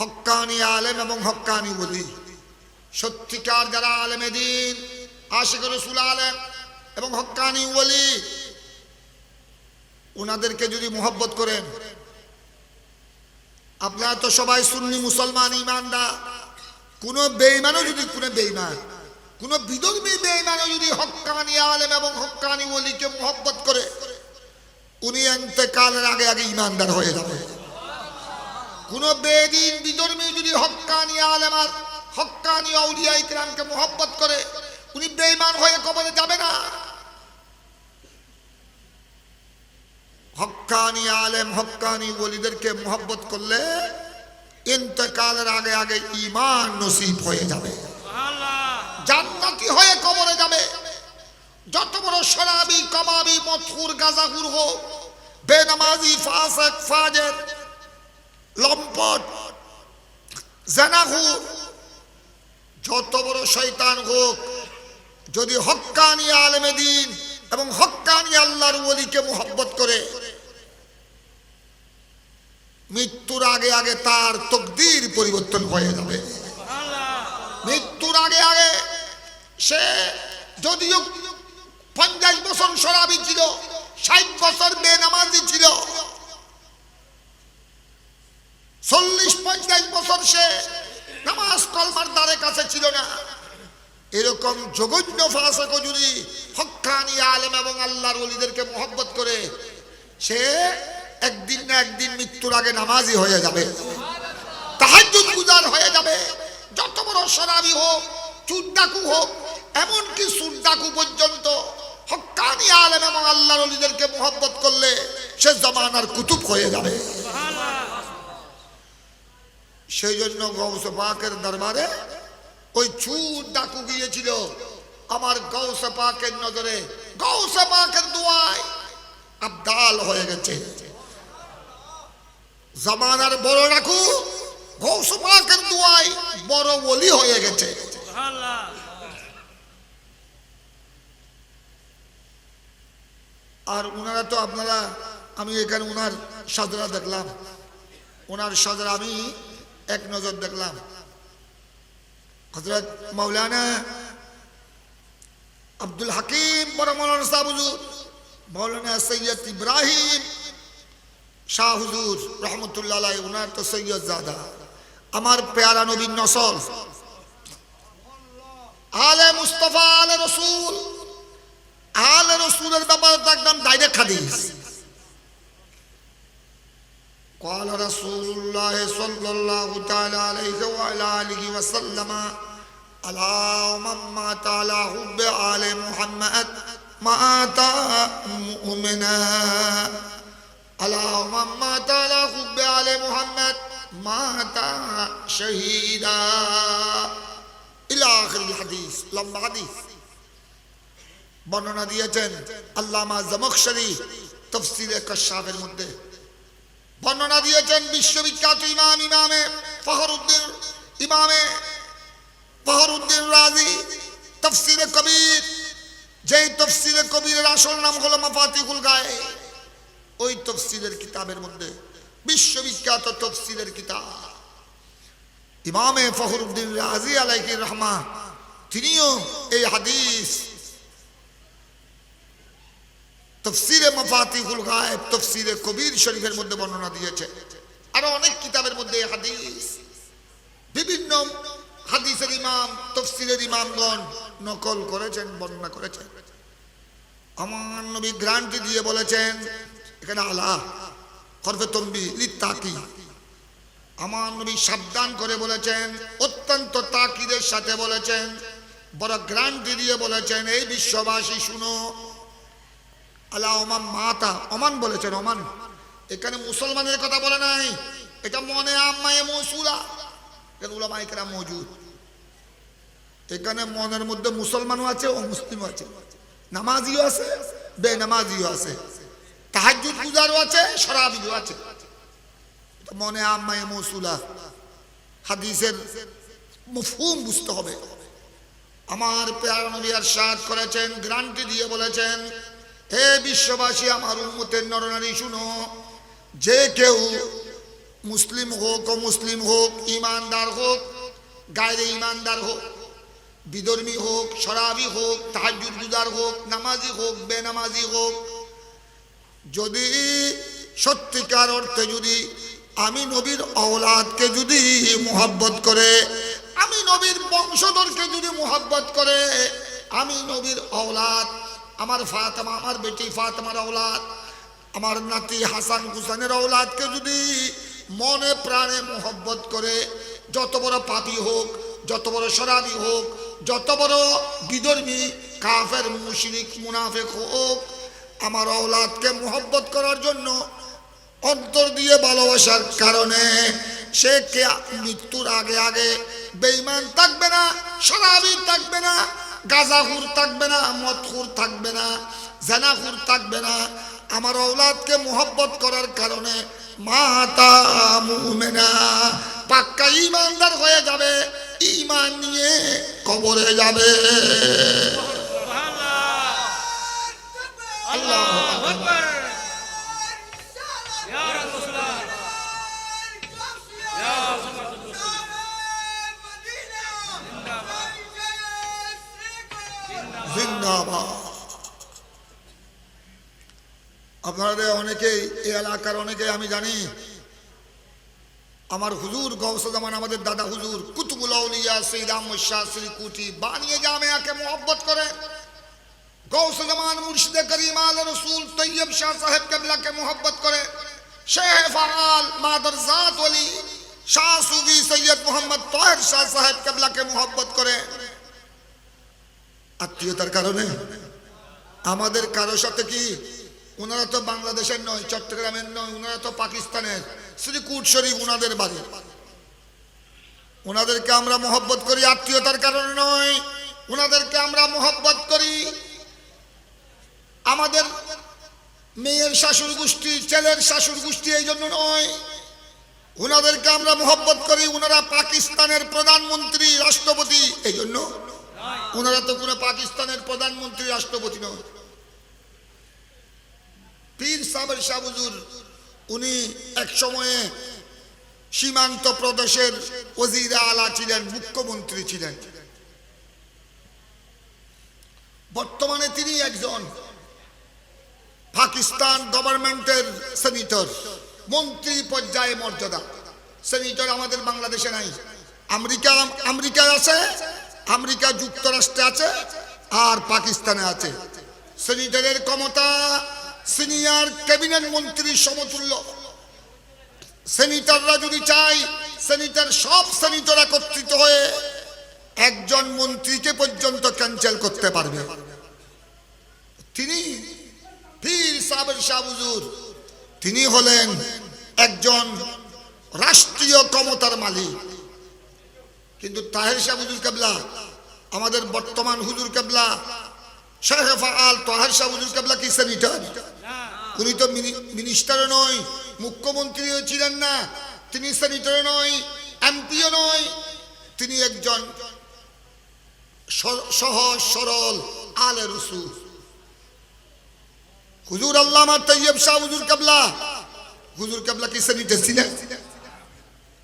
হক্কানি আলেম এবং হক্কানি বলি। সত্যিকার যারা আলেমে দিন, আশিক রসুল আলেম এবং হক্কানি বলি ওনাদেরকে যদি মোহব্বত করেন, আপনারা তো সবাই সুন্নি মুসলমান ইমানদার। কোন বেইমানও যদি, কোনো বেইমান কোন বিধর্মী বেইমানও যদি হক্কানি আলেম এবং হক্কানি ওলিকে মোহব্বত করে, উনি এতেকালের আগে আগে ইমানদার হয়ে যাবে। কোন বেদিন বিধর্মী যদি হক্কানি আলেম আর হক্কানি আউলিয়া ইকরামকে মোহব্বত করে উনি বেইমান হয়ে কবরে যাবে না। হক্কানি আলেম হক্কানি ওলিদেরকে মোহব্বত করলে ইন্তকালের আগে আগে ইমান নসিব হয়ে যাবে। জান্নাতি হয়ে কবরে যাবে। যত বড় শরাবি কবাবি মথুর গাজাগুর হোক বেনামাজি ফাসেক ফাজের লম্পট জেনাহুর যত বড় শৈতান হোক, যদি হক্কানি আলেমে দিন এবং হক্কানি আল্লাহর ওলিকে মোহব্বত করে, মৃত্যুর আগে আগে তার তকদির পরিবর্তন হয়ে যাবে। মৃত্যুর আগে আগে সে যদিও পঞ্চাশ বছর সরাবি ছিল, ষাট বছর বেনামাজি ছিল চল্লিশ পঞ্চাশ বছর সে নামাজ কলমার দ্বারে কাছে ছিল না। এরকম জঘন্য ফাঁসক যদি হক্কানি আলেম এবং আল্লাহর অলিদেরকে মোহব্বত করে, সে একদিন না একদিন মৃত্যুর আগে নামাজি হয়ে যাবে। তাহাজুদ গুজার হয়ে যাবে। যত বড় সরাবি হোক চুদ্দাকু হোক, এমনকি সুদ্দাকু পর্যন্ত হক্কানি আলেম এবং আল্লাহর ওলিদেরকে মোহব্বত করলে সে জমানার কুতুব হয়ে যাবে। সেই জন্য গৌস পাকের দরবারে ওই চুর ডাকু গিয়েছিল। আমার গৌস পাকের নজরে, গৌস পাকের দোয়ায় আবদাল হয়ে গেছে। জামানার বড় ডাকু গৌস পাকের দোয়ায় বড় বলি হয়ে গেছে। আর ওনারা তো আপনারা, আমি এখানে ওনার সাজরা দেখলাম। ওনার সাজরা আমি এক নজর দেখলাম। হজরত মৌলানা আব্দুল হাকিম বড় মৌলানা সাহ হুজুর মৌলানা সৈয়দ ইব্রাহিম শাহ হুজুর রহমতুল্লাহ ওনার তো সৈয়দ জাদা। আমার পেয়ারা নবীন নসল। আলে মুস্তফা, আলে রসুল। আলে রসুলের ব্যাপারে তো একদম ডাইরেক্ট হাদিস। قال رسول الله صلى الله تعالى عليه وعلى آله وسلم على من مات على حب آل محمد مات مؤمنا على من مات على حب آل محمد مات شهيدا إلى آخر الحديث لما حديث বর্ণনা দিয়েছেন আল্লামা জমকশরী তফসিরে কশাফের মধ্যে বর্ণনা দিয়েছেন বিশ্ববিখ্যাত ইমাম ইমামে ফখরুদ্দিন ইমামে ফখরুদ্দিন রাজি তফসিরে কবির। যেই তফসিরে কবিরের আসল নাম হলো মাফাতিকুল গায়ে। ওই তফসিলের কিতাবের মধ্যে বিশ্ববিখ্যাত তফসিলের কিতাব। ইমামে ফখরুদ্দিন রাজি আলাইকি রহমা তিনিও এই হাদিস তফসিরে মফাতিহুল গায়েব, তফসিরে কবির শরীফের মধ্যে বর্ণনা দিয়েছে। আরও অনেক কিতাবের মধ্যে হাদিস। বিভিন্ন হাদিসের ইমাম তফসিলের ইমামগণ নকল করেছেন, বর্ণনা করেছেন। আমার নবী গ্রান্টি দিয়ে বলেছেন, এখানে আলা, হরফে তম্বি লিত্তাকি। আমার নবী সাবধান করে বলেছেন, অত্যন্ত তাকিদের সাথে বলেছেন বড় গ্রান্টি দিয়ে বলেছেন, এই বিশ্ববাসী শুনো আল্লাহ ওমান মাতা, ওমান বলেছেন, ওমান। এখানে মুসলমানের কথা বলে নাই। এটা মনে আম্মায়ে মৌসুলা। এখানে উলামা ইকরা মজুদ। এখানে মনের মধ্যে মুসলমানও আছে ও মুসলিমও আছে। নামাজিও আছে, বেনামাজিও আছে। তাহাজ্জুদ গুজারও আছে, শরাবিও আছে। মনে আম্মায়ে মৌসুলা। হাদিসের মফহুম বুঝতে হবে। আমার পেয়ার নবী আরশাদ করেছেন, গ্রান্টি দিয়ে বলেছেন হে বিশ্ববাসী, আমার উন্মতের নরনারী, শুনো। যে কেউ মুসলিম হোক ও মুসলিম হোক, ইমানদার হোক, গায়ের ইমানদার হোক, বিধর্মী হোক, শরাবি হোক গুজার হোক, নামাজি হোক, বেনামাজি হোক, যদি সত্যিকার অর্থে যদি আমি নবীর অওলাদকে যদি মোহাব্বত করে, আমি নবীর বংশধরকে যদি মোহাব্বত করে, আমি নবীর অওলাদ আমার ফাতেমা, আমার বেটি ফাতেমার অওলাদ আমার নাতি হাসান হুসানের অওলাদকে যদি মনে প্রাণে মোহব্বত করে, যত বড় পাপি হোক, যত বড় শরাবি হোক, যত বড় বিধর্মী কাফের, মুশরিক, মুনাফেক হোক, আমার অওলাদকে মোহব্বত করার জন্য অন্তর দিয়ে ভালোবাসার কারণে সে মৃত্যুর আগে আগে বেঈমান থাকবে না, শরাবি থাকবে না গাজাহুর থাকবে না মদ খুর থাকবে না জেনা জানাহুর থাকবে না। আমার ঔলাদকে মোহব্বত করার কারণে মাতা মুমেনা পাক্কা ইমানদার হয়ে যাবে ইমান নিয়ে কবরে যাবে। আল্লাহ জিন্দাবাদ আপনাদের অনেকেই এই এলাকার, অনেকেই আমি জানি, আমার হুজুর গৌসজামান আমাদের দাদা হুজুর, কুতুবুল আউলিয়া সৈয়দ শাহ শ্রী কুটি বানিয়ে জামেয়াকে মোহব্বত করে। গৌসজামান মুর্শিদে করিম আল রসুল তৈয়ব শাহ সাহেব কেবলাকে মোহব্বত করে। শেখ ফাল মাদার জাত ওলি শাহ সুফি সৈয়দ মোহাম্মদ তোহের শাহ সাহেব কেবলাকে মোহব্বত করে। আত্মীয়তার কারণে। আমাদের কারও সাথে কি? ওনারা তো বাংলাদেশের নয়, চট্টগ্রামের নয়, ওনারা তো পাকিস্তানের। শ্রীকুট শরীফ ওনাদের বাড়ি। ওনাদেরকে আমরা মহব্বত করি, আত্মীয়তার কারণে নয়। ওনাদেরকে আমরা মহব্বত করি। আমাদের মেয়ের শাশুর গোষ্ঠী, ছেলের শাশুর গোষ্ঠী এই জন্য নয়। ওনাদেরকে আমরা মহব্বত করি, ওনারা পাকিস্তানের প্রধানমন্ত্রী, রাষ্ট্রপতি এই জন্য। ওনারা তো কোনো পাকিস্তানের প্রধানমন্ত্রী রাষ্ট্রপতি নয় পীর সাবের শাহবুজুর উনি এক সময়ে সীমান্ত প্রদেশের ওজিরা আলা ছিলেন, মুখ্যমন্ত্রী ছিলেন। বর্তমানে তিনি একজন পাকিস্তান গভর্নমেন্টের সেনিটর, মন্ত্রী পর্যায়ে মর্যাদা। সেনিটর আমাদের বাংলাদেশে নাই। আমেরিকা, আমেরিকায় আছে আমেরিকা যুক্তরাষ্ট্রে আছে আর পাকিস্তানে আছে। সেনিটরের ক্ষমতা সিনিয়র ক্যাবিনেট মন্ত্রীর সমতুল্য। সেনিটাররা যদি চাই সেনিটার সব সেনিটর একত্রিত হয়ে একজন মন্ত্রীকে পর্যন্ত ক্যান্সেল করতে পারবে। তিনি পীর সাবের শাহবুজুর তিনি হলেন একজন রাষ্ট্রীয় ক্ষমতার মালিক। কিন্তু তাহের শাহ হুজুর কেবলা আমাদের বর্তমান হুজুর কেবলা শেখ ফাল তাহের শাহ হুজুর কেবলা কি সেনিটর উনি তো মিনিস্টারও নয় মুখ্যমন্ত্রীও ছিলেন না তিনি নয় এমপিও নয় তিনি একজন সহজ সরল আলে হুজুর আল্লামা তৈয়ব শাহ হুজুর কেবলা হুজুর কেবলা কি সেনিটর ছিলেন?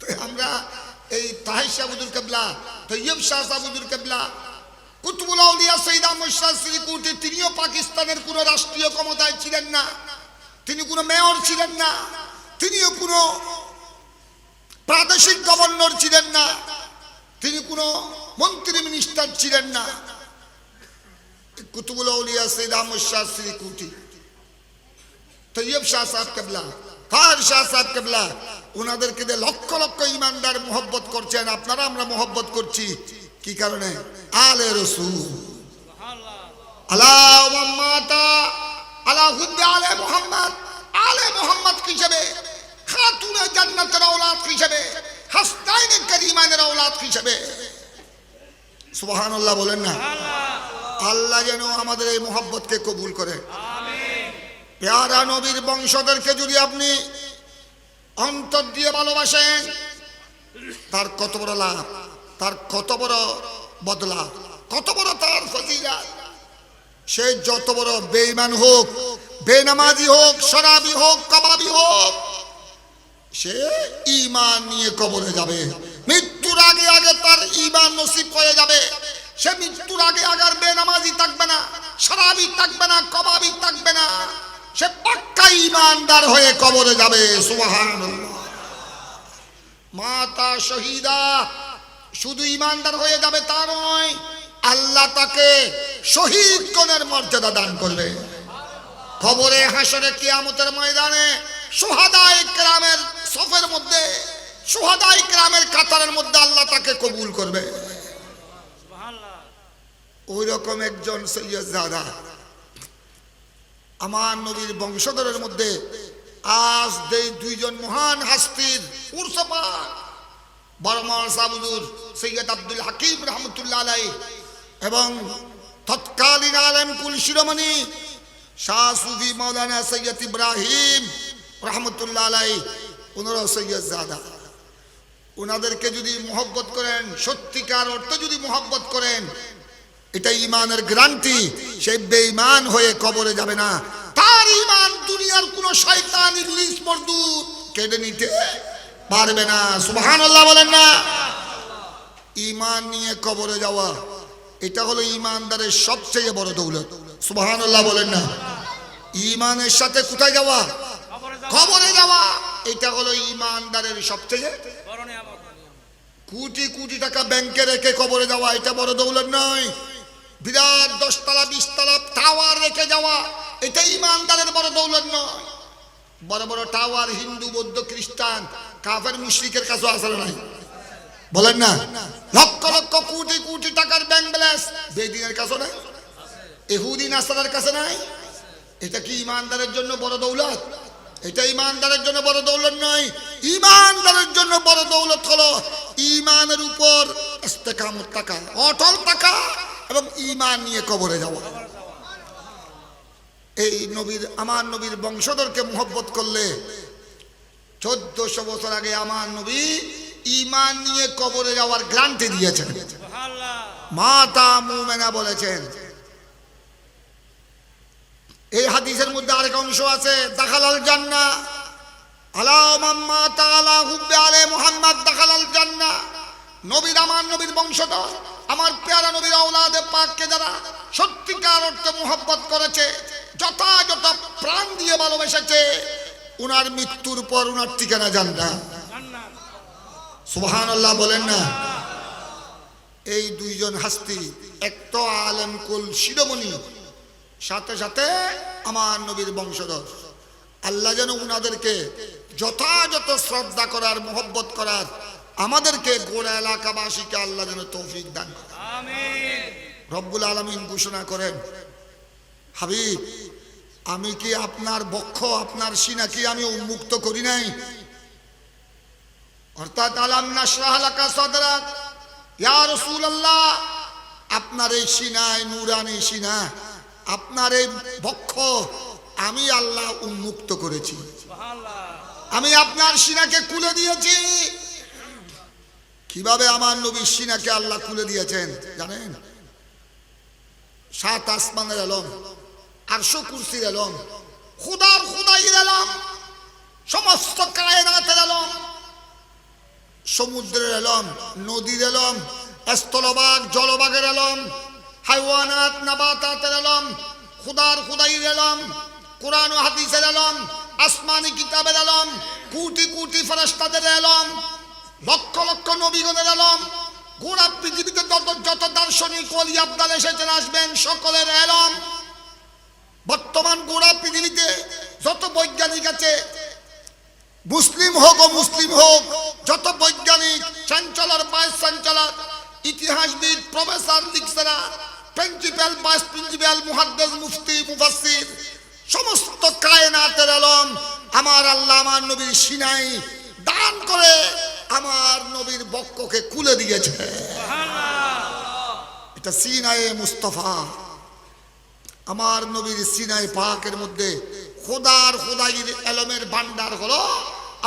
তো আমরা এই তাহির শাহ হুজুর কেবলা, তৈয়ব শাহ হুজুর কেবলা, কুতুবুল আউলিয়া সৈয়দ আহমদ শাহ শ্রীকুটি তিনিও পাকিস্তানের কোনো রাষ্ট্রীয় ক্ষমতায় ছিলেন না, তিনি কোনো মেয়র ছিলেন না, তিনিও কোনো প্রাদেশিক গভর্নর ছিলেন না, তিনি কোনো মন্ত্রী মিনিস্টার ছিলেন না। কুতুবুল আউলিয়া সৈয়দ আহমদ শাহ শ্রীকুটি তৈয়ব শাহ সাহেব কেবলা ফার শাহ সাহেব কেবলা ওনাদেরকে দিয়ে লক্ষ লক্ষ ইমানদার মোহব্বত করছেন আপনারা আমরা মোহব্বত করছি। কি কারণে? আলে রসুল। আলা মাতা আলা হুদ্দে আলে মোহাম্মদ। আলে মোহাম্মদ হিসেবে? খাতুনে জান্নাতের আওলাদ হিসেবে? হাসনাইনে করিমানের আওলাদ হিসেবে? সুবহানাল্লাহ বলেন না। আল্লাহ যেন আমাদের এই মোহব্বতকে কবুল করে। পেয়ারা নবীর বংশধরকে যদি আপনি অন্তর দিয়ে ভালোবাসেন, তার কত বড় লাভ, তার কত বড় বদলা, কত বড় তার ফজিলা সে যত বড় বেঈমান হোক, বেনামাজি হোক, শরাবি হোক, কাবাবি হোক, সে ইমান নিয়ে কবরে যাবে। মৃত্যুর আগে আগে তার ইমান নসিব হয়ে যাবে। সে মৃত্যুর আগে আগে বেনামাজি থাকবে না সারাবি থাকবে না, কবাবি থাকবে না। সে পাক্কা ইমানদার হয়ে কবরে যাবে মাতা শহীদা শুধু ইমানদার হয়ে যাবে তা নয় আল্লাহ তাকে শহীদ কনের মর্যাদা দান করবে। খবরে হাসরে কিয়ামতের ময়দানে সোহাদাই গ্রামের সফের মধ্যে সোহাদাই গ্রামের কাতারের মধ্যে আল্লাহ তাকে কবুল করবে। ওই রকম একজন সৈয়দ দাদা আমার নবীর বংশধরের মধ্যে আজ দেই দুইজন মহান হাস্তির উর্সপা বরমার সাবুদুর সৈয়দ আব্দুল হাকিম রহমতুল্লাহ আলাই এবং তৎকালীন আলেম কুল শিরোমণি শাহ সুফি মৌলানা সৈয়দ ইব্রাহিম রহমতুল্লাহ আলাই ওনারা সৈয়দ জাদা। ওনাদেরকে যদি মোহব্বত করেন, সত্যিকার অর্থে যদি মোহব্বত করেন এটা ইমানের গ্রান্টি সে বেঈমান হয়ে কবরে যাবে না। তার ইমান দুনিয়ার কোন শয়তান ইবলিস মরদুদ কেড়ে নিতে পারবে না। সুবহানাল্লাহ বলেন না। ইমান নিয়ে কবরে যাওয়া, এটা হলো ইমানদারের সবচেয়ে বড় দৌলত। সুবহানাল্লাহ বলেন না। ইমানের সাথে কোথায় যাওয়া? কবরে যাওয়া। এটা হলো ইমানদারের সবচেয়ে কোটি কোটি টাকা ব্যাংকে রেখে কবরে যাওয়া, এটা বড় দৌলত নয়। দশতলা, বিশতলা, টাওয়ার রেখে যাওয়া এটা ইমানদারের বড় দৌলত নয়। বড় বড় টাওয়ার, হিন্দু, বৌদ্ধ, খ্রিস্টান, কাফের, মুশরিকের কাছেও আসলে নাই। বলেন না? লক্ষ লক্ষ কোটি কোটি টাকার ব্যাংক ব্যালেন্স বেদিনের কাছে নাই? এহুদি, নাসারের কাছে নাই? এটা কি ইমানদারের জন্য বড় দৌলত? এটা ইমানদারের জন্য বড় দৌলত নয়। ইমানদারের জন্য বড় দৌলত হলো ইমানের উপর ইস্তেকামত টাকা অটল টাকা এবং ইমান নিয়ে কবরে যাওয়া। এই নবীর আমার নবীর বংশধরকে মোহব্বত করলে চোদ্দশো বছর আগে আমার নবী ইমান নিয়ে কবরে যাওয়ার গ্রান্টি দিয়েছেন। মাতা মুমেনা বলেছেন। এই হাদিসের মধ্যে আরেক অংশ আছে দাখালাল জান্না আলা মাম্মা তাআলা হুব্বে আলে মুহাম্মদ দাখালাল জান্না নবীর আমার নবীর বংশধর। আমার পেয়ারা নবীর আওলাদে পাককে যারা সত্যিকার অর্থে মোহব্বত করেছে, যথাযথ প্রাণ দিয়ে ভালোবেসেছে, উনার মৃত্যুর পর উনার ঠিকানা জান না। সুবহানাল্লাহ বলেন না। এই দুইজন হাস্তি, এক তো আলেম কুল শিরোমণি, সাথে সাথে আমার নবীর বংশধর। আল্লাহ যেন উনাদেরকে যথাযথ শ্রদ্ধা করার, মোহব্বত করার আমাদেরকে গোড়া এলাকাবাসীকে আল্লাহ যেন তৌফিক দান রব্বুল আলমিন ঘোষণা করেন হাবিব আমি কি আপনার বক্ষ আপনার সিনা কি আমি উন্মুক্ত করি নাই? অর্থাৎ আলাম নাসরাহ লাকা সাদরাক ইয়া রাসূলুল্লাহ আপনার এই সিনায় নুরানি সিনা আপনার এই বক্ষ আমি আল্লাহ উন্মুক্ত করেছি। আমি আপনার সিনাকে খুলে দিয়েছি। কীভাবে আমার নবী সিনাকে আল্লাহ খুলে দিয়েছেন, জানেন? সাত আসমানের এলম আরশো কুরসির এলম খুদার খুদাইর এলম সমস্ত কায়নাতের এলম সমুদ্রের এলম নদীর এলম স্থলবাগ জলবাগের এলম হাইওয়ানাত, নাবাতাতের এলম খুদার খুদাইর এলম কোরআন হাদিসের এলম আসমানি কিতাবের এলম কুটি কুটি ফেরেশতাদের এলম লক্ষ লক্ষ নবীগণের এলম গোড়া পৃথিবীতে যত যত দার্শনিক অলি আবদাল এসেছেন, আসবেন, সকলের এলম বর্তমান গোড়া পৃথিবীতে যত বৈজ্ঞানিক আছে, মুসলিম হোক ও মুসলিম হোক, যত বৈজ্ঞানিক চ্যান্সেলর ভাইস চ্যান্সেলর ইতিহাসবিদ, প্রফেসর লিখছেরা প্রিন্সিপাল, ভাইস প্রিন্সিপাল, মুহাদ্দিস, মুফতি, মুফাসসির, সমস্ত কায়নাতের আলম, আমার আল্লাহ, আমার নবীর সিনাই দান করে আমার নবীর বক্ষকে খুলে দিয়েছে। এটা সিনায়ে মুস্তফা। আমার নবীর সিনাই পাকের মধ্যে খোদার খোদাইর এলমের ভান্ডার হলো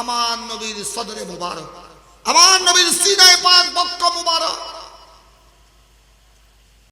আমার নবীর সদরে মুবারক। আমার নবীর সিনাই পাক বক্ষ মুবারক।